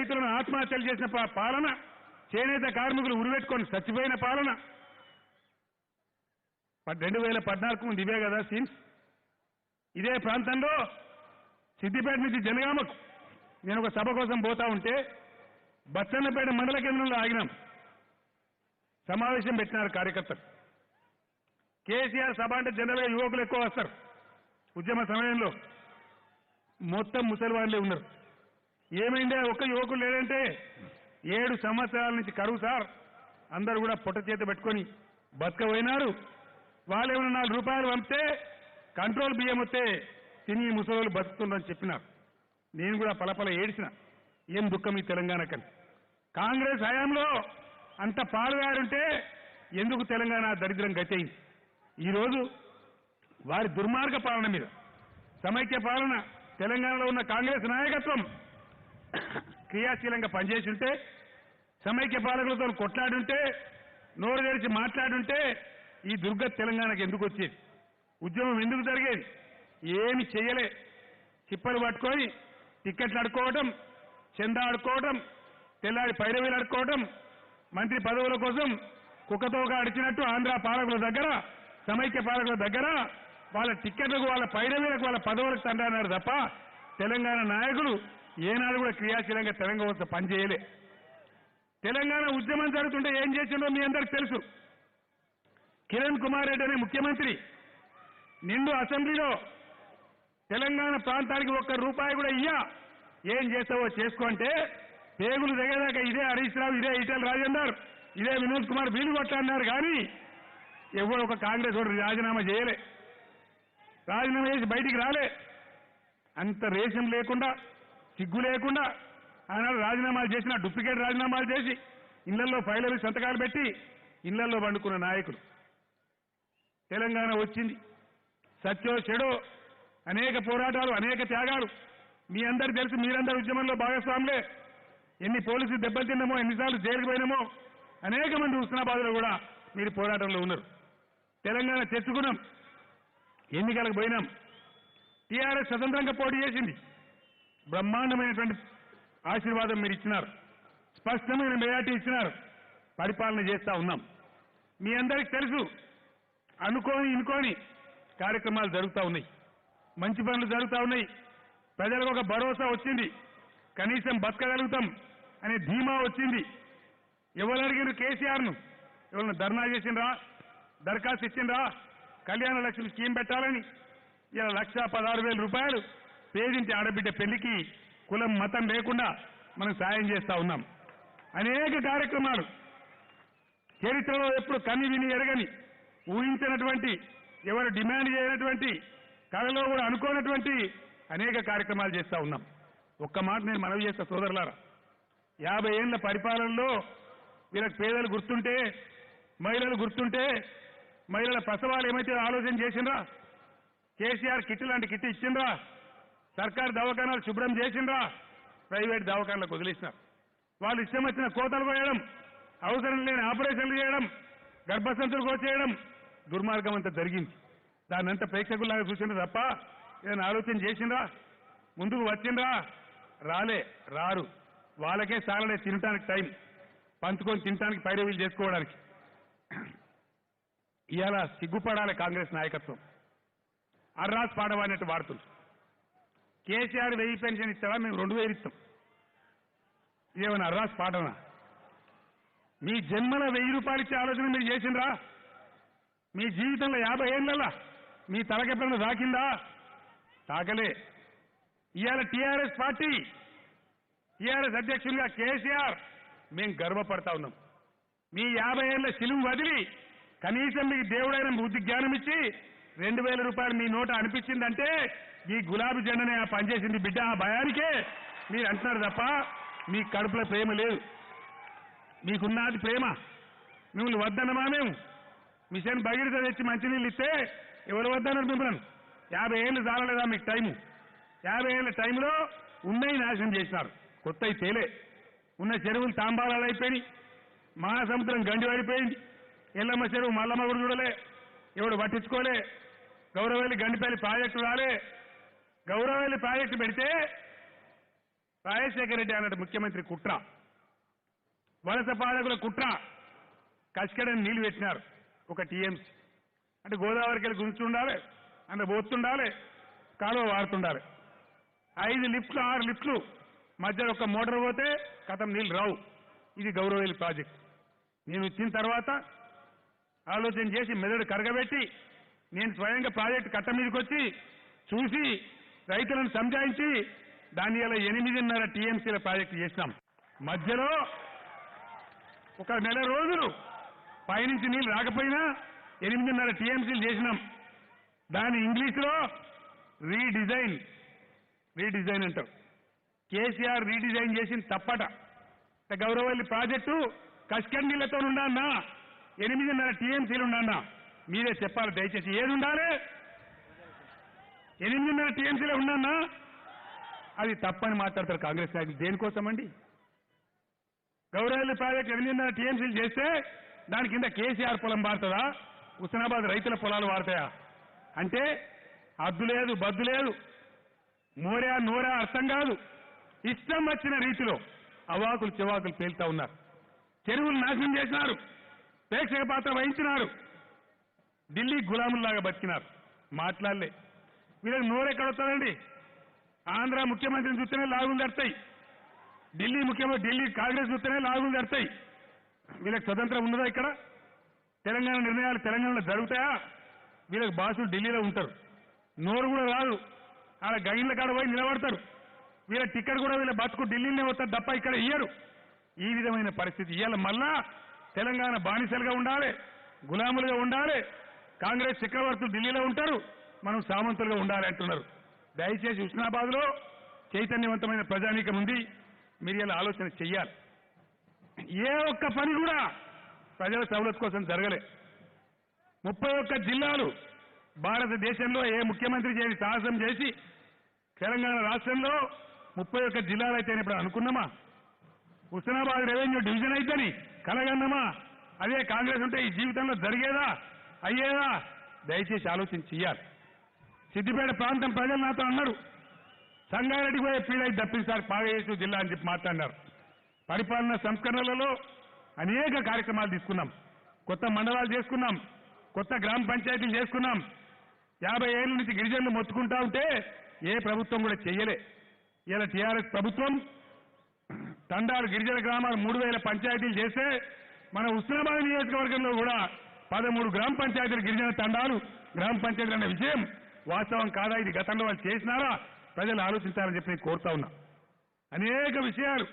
రైతులను ఆత్మహత్యలు చేసిన పాలన చేనేత కార్మికులు ఉరివెట్టుకొని చచ్చిపోయిన పాలన. రెండు వేల పద్నాలుగు ముందు ఇవే కదా సీన్స్? ఇదే ప్రాంతంలో సిద్దిపేట నుంచి జనగామకు నేను ఒక సభ కోసం పోతా ఉంటే బచ్చన్నపేట మండల కేంద్రంలో ఆగినాం. సమావేశం పెట్టినారు కార్యకర్తలు. కేసీఆర్ సభ అంటే జనరల్గా యువకులు ఎక్కువ వస్తారు. ఉద్యమ సమయంలో మొత్తం ముసలి వాళ్ళే ఉన్నారు. ఏమైందే? ఒక్క యువకులు లేదంటే ఏడు సంవత్సరాల నుంచి కరువు సార్. అందరూ కూడా పొట్ట చేత పెట్టుకొని బతకపోయినారు వాళ్ళు ఏమైనా నాలుగు రూపాయలు పంపితే కంట్రోల్ బియ్యం వస్తే తిని ముసలోళ్ళు బతుకుతుందని చెప్పినారు. నేను కూడా పలపల ఏడిచిన. ఏం దుఃఖం ఈ తెలంగాణకని కాంగ్రెస్ హయాంలో అంత పాలుగారుంటే ఎందుకు తెలంగాణ దరిద్రం గతయింది ఈరోజు వారి దుర్మార్గ పాలన మీద సమైక్య పాలన తెలంగాణలో ఉన్న కాంగ్రెస్ నాయకత్వం క్రియాశీలంగా పనిచేసి ఉంటే సమైక్య పాలకులతో కొట్లాడుంటే నోరు తెరిచి మాట్లాడుంటే ఈ దుర్గ తెలంగాణకు ఎందుకు వచ్చేది? ఉద్యమం ఎందుకు జరిగేది? ఏమి చేయలే చిప్పలు పట్టుకొని టిక్కెట్లు అడుకోవటం చందా ఆడుకోవటం తెల్లారి పైరవీలు అడుకోవటం మంత్రి పదవుల కోసం కుక్కతోగా అడిచినట్టు ఆంధ్ర పాలకుల దగ్గర సమైక్య పాలకుల దగ్గర వాళ్ళ టిక్కెట్లకు వాళ్ళ పైరవీలకు వాళ్ళ పదవులకు తండ్రి తప్ప తెలంగాణ నాయకులు ఏనాడు కూడా క్రియాశీలంగా తెలంగాణ వస్తే పనిచేయలే తెలంగాణ ఉద్యమం జరుగుతుంటే ఏం చేసిందో మీ అందరికి తెలుసు. కిరణ్ కుమార్ రెడ్డి అనే ముఖ్యమంత్రి నిండు అసెంబ్లీలో తెలంగాణ ప్రాంతానికి ఒక్క రూపాయి కూడా ఇయ్యా. ఏం చేస్తావో చేసుకో అంటే పేగులు దిగేదాకా ఇదే హరీష్ రావు ఇదే ఈటెల రాజేందర్ ఇదే వినోద్ కుమార్ వీలు కొట్టన్నారు కానీ ఎవరు ఒక కాంగ్రెస్ వాడు రాజీనామా చేయలే. రాజీనామా చేసి బయటికి రాలే. అంత రేషన్ లేకుండా సిగ్గు లేకుండా ఆనాడు రాజీనామాలు చేసిన డూప్లికేట్ రాజీనామాలు చేసి ఇళ్ళలో ఫైలలు సంతకాలు పెట్టి ఇళ్ళలో పండుకున్న నాయకుడు. తెలంగాణ వచ్చింది. సత్యో చెడో అనేక పోరాటాలు అనేక త్యాగాలు. మీ అందరు తెలుసు మీరందరూ ఉద్యమంలో భాగస్వాములే. ఎన్ని పోలీసులు దెబ్బలు తిన్నామో ఎన్నిసార్లు జైలుకు పోయినామో అనేక మంది హుస్నాబాద్లో కూడా మీరు పోరాటంలో ఉన్నారు. తెలంగాణ తెచ్చుకున్నాం. ఎన్నికలకు పోయినాం. టీఆర్ఎస్ స్వతంత్రంగా పోటీ చేసింది. బ్రహ్మాండమైనటువంటి ఆశీర్వాదం మీరు ఇచ్చినారు. స్పష్టమైన మెజార్టీ ఇచ్చినారు. పరిపాలన చేస్తా ఉన్నాం. మీ అందరికి తెలుసు అనుకోని ఇనుకోని కార్యక్రమాలు జరుగుతూ ఉన్నాయి. మంచి పనులు జరుగుతూ ఉన్నాయి. ప్రజలకు ఒక భరోసా వచ్చింది. కనీసం బతకగలుగుతాం అనే ధీమా వచ్చింది. ఎవరు అడిగిన కేసీఆర్ను ఎవరిని ధర్నా చేసిండ్రా దరఖాస్తు ఇచ్చిండ్రా కళ్యాణ లక్ష్మి స్కీమ్ పెట్టాలని ఇలా లక్ష పదహారు వేల రూపాయలు పేదింటి ఆడబిడ్డ పెళ్ళికి కులం మతం లేకుండా మనం సాయం చేస్తా ఉన్నాం. అనేక కార్యక్రమాలు. చరిత్రలో ఎప్పుడు కన్ని విని ఎరగని ఊహించినటువంటి ఎవరు డిమాండ్ చేయనటువంటి కళలో కూడా అనుకోనటువంటి అనేక కార్యక్రమాలు చేస్తా ఉన్నాం. ఒక్క మాట నేను మనవి చేస్తా సోదరులారా. యాభై ఏళ్ళ పరిపాలనలో వీళ్ళకి పేదలు గుర్తుంటే మహిళలు గుర్తుంటే మహిళల ప్రసవాలు ఏమైతే ఆలోచన చేసిండ్రా? కేసీఆర్ కిట్ లాంటి కిట్ ఇచ్చిండ్రా? సర్కారు దవాఖానాలు శుభ్రం చేసిండ్రా? ప్రైవేట్ దవాఖానాలకు వదిలేసినారు. వాళ్ళు ఇష్టం వచ్చిన కోతలు కోయడం అవసరం లేని ఆపరేషన్లు చేయడం గర్భసంతులు కోచేయడం దుర్మార్గం అంతా జరిగింది. దాన్నంతా ప్రేక్షకుల్లాగా చూసిండ్రు తప్ప ఏదైనా ఆలోచన చేసిండ్రా? ముందుకు వచ్చిండ్రా? రాలే రారు. వాళ్ళకే సాలడే తినటానికి టైం. పంచుకొని తినటానికి పైరవీలు చేసుకోవడానికి. ఇవాళ సిగ్గుపడాలి కాంగ్రెస్ నాయకత్వం. అర్రాస్ పాడవాడినట్టు వాడుతుంది కేసీఆర్ వెయ్యి పెన్షన్ ఇస్తావా మేము రెండు వేలు ఇస్తాం. ఏమైనా అర్రాస్ పాడనా మీ జన్మల వెయ్యి రూపాయలు ఇచ్చే ఆలోచన మీరు చేసిండ్రా? మీ జీవితంలో యాభై ఏళ్ళలా మీ తలకెప్పుడన్నా తాకిందా తాకలే. ఇవాళ టీఆర్ఎస్ పార్టీ టీఆర్ఎస్ అధ్యక్షులుగా కేసీఆర్ మేము గర్వపడతా ఉన్నాం. మీ యాభై ఏళ్ళ సిలువు వదిలి కనీసం మీకు దేవుడైన బుద్ధి జ్ఞానం ఇచ్చి రెండు వేల రూపాయలు మీ నోట అనిపించిందంటే ఈ గులాబీ జెండనే ఆ పనిచేసింది బిడ్డ. ఆ భయానికే మీరు అంటున్నారు తప్ప మీ కడుపులో ప్రేమ లేదు. మీకున్నది ప్రేమ. మిమ్మల్ని వద్దన్నమా మేము? మిషన్ భగీరథ తెచ్చి మంచినీళ్ళు ఇస్తే ఎవరు వద్దన్నారు మిమ్మల్ని? యాభై ఏళ్ళు చాలలేదా మీకు టైము? యాభై ఏళ్ళ టైంలో ఉన్నాయి నాశనం చేసినారు. కొత్తవి తేలే. ఉన్న చెరువులు తాంబాలాలు అయిపోయినాయి. మహాసముద్రం గండి పడిపోయింది ఎల్లమ్మ చెరువు మల్లమ్మ కూడా చూడలే. ఎవడు పట్టించుకోలే. గౌరవల్లి గండిపల్లి ప్రాజెక్టు రాలే. గౌరవల్లి ప్రాజెక్టు పెడితే రాజశేఖర రెడ్డి అన్నట్టు ముఖ్యమంత్రి కుట్ర. వలస పాలకుల కుట్ర. కసికడని నీళ్ళు పెట్టినారు. ఒక టీఎంసీ. అంటే గోదావరికి వెళ్ళి గుంచుండాలి అంటే పోతుండాలి. కాలువ వాడుతుండాలి ఐదు లిఫ్ట్లు ఆరు లిఫ్ట్లు. మధ్యలో ఒక మోటార్ పోతే కథం నీళ్ళు రావు. ఇది గౌరవేలి ప్రాజెక్ట్. నేను వచ్చిన తర్వాత ఆలోచన చేసి మెదడు కరగబెట్టి నేను స్వయంగా ప్రాజెక్టు కట్ట మీదకి వచ్చి చూసి రైతులను సంజాయించి దాని ఇలా ఎనిమిదిన్నర టీఎంసీల ప్రాజెక్టు చేసినాం. మధ్యలో ఒక నెల రోజులు పైనుంచి నీళ్ళు రాకపోయినా ఎనిమిదిన్నర టీఎంసీలు చేసినాం. దాని ఇంగ్లీష్లో రీడిజైన్ రీడిజైన్ అంటారు కేసీఆర్ రీడిజైన్ చేసింది తప్పట. గౌరవల్లి ప్రాజెక్టు కష్కండిలతో ఉండన్నా ఎనిమిదిన్నర టీఎంసీలు ఉండన్నా మీరే చెప్పాలి దయచేసి. ఏది ఉండాలి ఎనిమిదిన్నర టీఎంసీలో ఉండన్నా అది తప్పని మాట్లాడతారు కాంగ్రెస్ నాయకులు. దేనికోసం అండి గౌరవల్లి ప్రాజెక్టు ఎనిమిదిన్నర టీఎంసీలు చేస్తే దాని కింద కేసీఆర్ పొలం వాడుతుందా హుస్నాబాద్ రైతుల పొలాలు వాడతాయా అంటే అద్దు లేదు బద్దు లేదు. మోరా నోరా అర్థం కాదు. ఇష్టం వచ్చిన రీతిలో అవాకులు చివాకులు పేలుతా ఉన్నారు. చెరువులు నాశనం చేసినారు. ప్రేక్షక పాత్ర వహించినారు. ఢిల్లీ గులాముల్లాగా బతికినారు. మాట్లాడలే. వీళ్ళకి నోరెక్కడ ఆంధ్ర ముఖ్యమంత్రిని చూస్తేనే లాగులు జరుతాయి ఢిల్లీ ముఖ్యమంత్రి ఢిల్లీ కాంగ్రెస్ చూస్తేనే లాగులు జరుతాయి వీళ్ళకి స్వతంత్రం ఉన్నదా ఇక్కడ? తెలంగాణ నిర్ణయాలు తెలంగాణలో జరుగుతాయా? వీళ్ళకి బాసులు ఢిల్లీలో ఉంటారు. నోరు కూడా రాదు. ఆడ గైన్ల కాడ పోయి నిలబడతారు. వీళ్ళ టికెట్ కూడా వీళ్ళ బతుకు ఢిల్లీలోనే వస్తారు తప్ప ఇక్కడ ఇయ్యరు. ఈ విధమైన పరిస్థితి. ఇవాళ మళ్ళా తెలంగాణ బానిసలుగా ఉండాలి. గులాములుగా ఉండాలి. కాంగ్రెస్ చక్రవర్తులు ఢిల్లీలో ఉంటారు మనం సామంతులుగా ఉండాలి అంటున్నారు. దయచేసి హుస్నాబాద్లో చైతన్యవంతమైన ప్రజానీకం ఉంది మీరు ఇలా ఆలోచన చెయ్యాలి. ఏ ఒక్క పని కూడా ప్రజల సవలత్ కోసం జరగలే. ముప్పై ఒక్క జిల్లాలు భారతదేశంలో ఏ ముఖ్యమంత్రి చేయని సాహసం చేసి తెలంగాణ రాష్ట్రంలో ముప్పై ఒక్క జిల్లాలు అయితే ఇప్పుడు అనుకున్నామా? హుస్నాబాద్ రెవెన్యూ డివిజన్ అయితేని కలగన్నామా? అదే కాంగ్రెస్ ఉంటే ఈ జీవితంలో జరిగేదా? అయ్యేదా దయచేసి ఆలోచన చెయ్యాలి. సిద్దిపేట ప్రాంతం ప్రజలు నాతో అన్నారు. సంగారెడ్డి పోయే పీడై తప్పించారు పాడేసు జిల్లా అని చెప్పి మాట్లాడినారు. పరిపాలన సంస్కరణలలో అనేక కార్యక్రమాలు తీసుకున్నాం. కొత్త మండలాలు చేసుకున్నాం. కొత్త గ్రామ పంచాయతీలు చేసుకున్నాం. యాభై ఏళ్ళ నుంచి గిరిజనులు మొత్తుకుంటా ఉంటే ఏ ప్రభుత్వం కూడా చెయ్యలే. ఇలా టీఆర్ఎస్ ప్రభుత్వం తండాలు గిరిజన గ్రామాలు మూడు వేల పంచాయతీలు చేస్తే మన ఉస్మానాబాద్ నియోజకవర్గంలో కూడా పదమూడు గ్రామ పంచాయతీలు గిరిజన తండాలు గ్రామ పంచాయతీలు అనే విషయం వాస్తవం కాదా? ఇది గతంలో వాళ్ళు చేసినారా? ప్రజలు ఆలోచించాలని చెప్పి నేను కోరుతా ఉన్నా. అనేక విషయాలు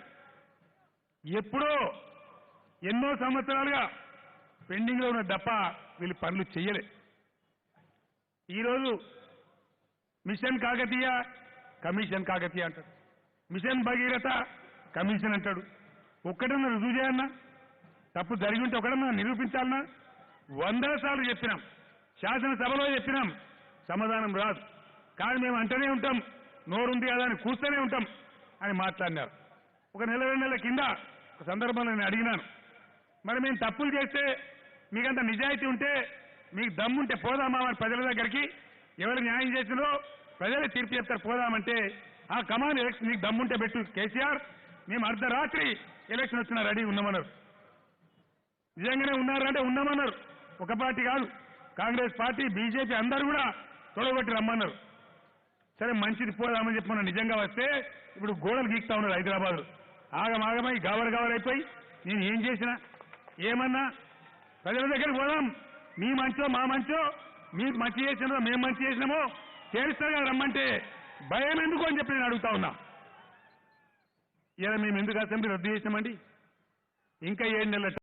ఎప్పుడో ఎన్నో సంవత్సరాలుగా పెండింగ్లో ఉన్న దప్ప వీళ్ళు పనులు చేయలే ఈరోజు మిషన్ కాకతీయ కమిషన్ కాకతీయ అంటాడు మిషన్ భగీరథ కమిషన్ అంటాడు. ఒక్కడన్నా రుజువు చేయన్నా తప్పు జరిగి ఉంటే ఒకడన్నా నిరూపించాలన్నా? వందల సార్లు చెప్పినాం. శాసనసభలో చెప్పినాం. సమాధానం రాదు. కానీ మేము అంటూనే ఉంటాం. నోరుంది కదా అని కూర్చొనే ఉంటాం అని మాట్లాడినారు. ఒక నెల రెండు నెలల కింద ఒక సందర్భంలో నేను అడిగినాను. మరి మేము తప్పులు చేస్తే మీకంత నిజాయితీ ఉంటే మీకు దమ్ముంటే పోదామా అని ప్రజల దగ్గరికి? ఎవరు న్యాయం చేసినో ప్రజలే తీర్పు చెప్తారు పోదామంటే. ఆ కమాండ్ ఎలక్షన్ నీకు దమ్ముంటే పెట్టు కేసీఆర్. మేము అర్ధరాత్రి ఎలక్షన్ వచ్చినా రెడీ ఉన్నామన్నారు. నిజంగానే ఉన్నారంటే ఉన్నామన్నారు. ఒక పార్టీ కాదు. కాంగ్రెస్ పార్టీ బీజేపీ అందరూ కూడా తొలగొట్టి రమ్మన్నారు. సరే మంచిది పోదామని చెప్పి నిజంగా వస్తే ఇప్పుడు గోడలు గీక్తా ఉన్నారు హైదరాబాద్ ఆగమాగమై గవర్ గవర్ నేను ఏం చేసినా ఏమన్నా ప్రజల దగ్గరికి పోదాం. మీ మంచో మా మంచో మీరు మంచి చేసినో మేము మంచి చేసినామో చేస్తాగా రమ్మంటే భయం ఎందుకు అని చెప్పి నేను అడుగుతా ఉన్నా. ఇలా మేము ఎందుకు అసెంబ్లీ రద్దు చేసినామండి? ఇంకా ఏడు నెలల